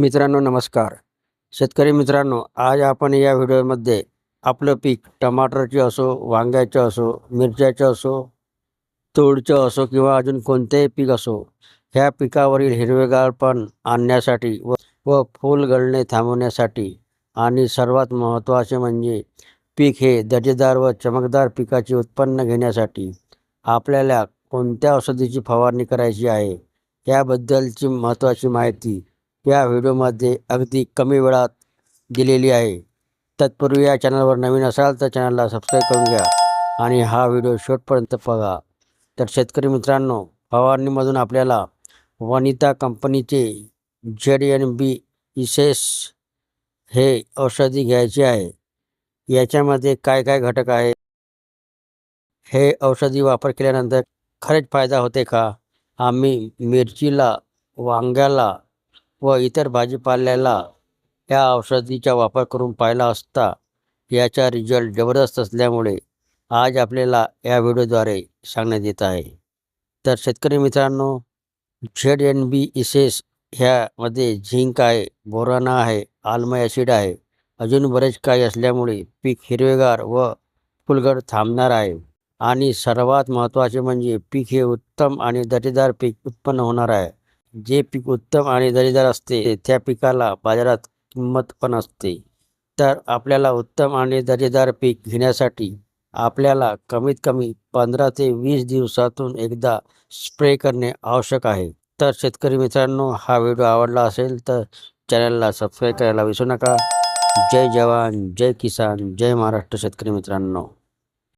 मित्रांनो नमस्कार. शेतकरी मित्रांनो आज आपण या व्हिडिओमध्ये आपलं पीक टमाटरचे असो वांग्याचं असो मिरच्याचं असो तूरचं असो किंवा अजून कोणतेही पीक असो ह्या पिकावरील हिरवेगारपण आणण्यासाठी व व फूल गळणे थांबवण्यासाठी आणि सर्वात महत्त्वाचे म्हणजे पीक हे दर्जेदार व चमकदार पिकाचे उत्पन्न घेण्यासाठी आपल्याला कोणत्या औषधीची फवारणी करायची आहे याबद्दलची महत्त्वाची माहिती या व्हिडिओमध्ये अगदी कमी वेळात दिलेली आहे. तत्पूर्वी या चॅनलवर नवीन असाल तर चॅनलला सबस्क्राईब करून घ्या आणि हा व्हिडिओ शेवटपर्यंत बघा. तर शेतकरी मित्रांनो फवारणीमधून आपल्याला वनिता कंपनीचे झेड एन बी इसेस हे औषधी घ्यायचे आहे. याच्यामध्ये काय काय घटक आहे हे औषधी वापर केल्यानंतर खरेच फायदा होते का? आम्ही मिरचीला वांग्याला व इतर भाजीपाल्याला या औषधीचा वापर करून पाहिला असता याचा रिझल्ट जबरदस्त असल्यामुळे आज आपल्याला या व्हिडिओद्वारे सांगण्यात येत आहे. तर शेतकरी मित्रांनो झेड एन बी इसेस ह्यामध्ये झिंक आहे बोराना आहे आल्म ॲसिड आहे. अजून बरेच काही असल्यामुळे पीक हिरवेगार व फुलगड थांबणार आहे. आणि सर्वात महत्त्वाचे म्हणजे पीक हे उत्तम आणि दर्जेदार पीक उत्पन्न होणार आहे. जे पीक उत्तम आणि दर्जेदार असते त्या पिकाला बाजारात किंमत पण असते. तर आपल्याला उत्तम आणि दर्जेदार पीक घेण्यासाठी आपल्याला कमीत कमी पंधरा ते वीस दिवसातून एकदा स्प्रे करणे आवश्यक आहे. तर शेतकरी मित्रांनो हा व्हिडिओ आवडला असेल तर चॅनलला सबस्क्राईब करायला विसरू नका. जय जवान जय किसान जय महाराष्ट्र शेतकरी मित्रांनो.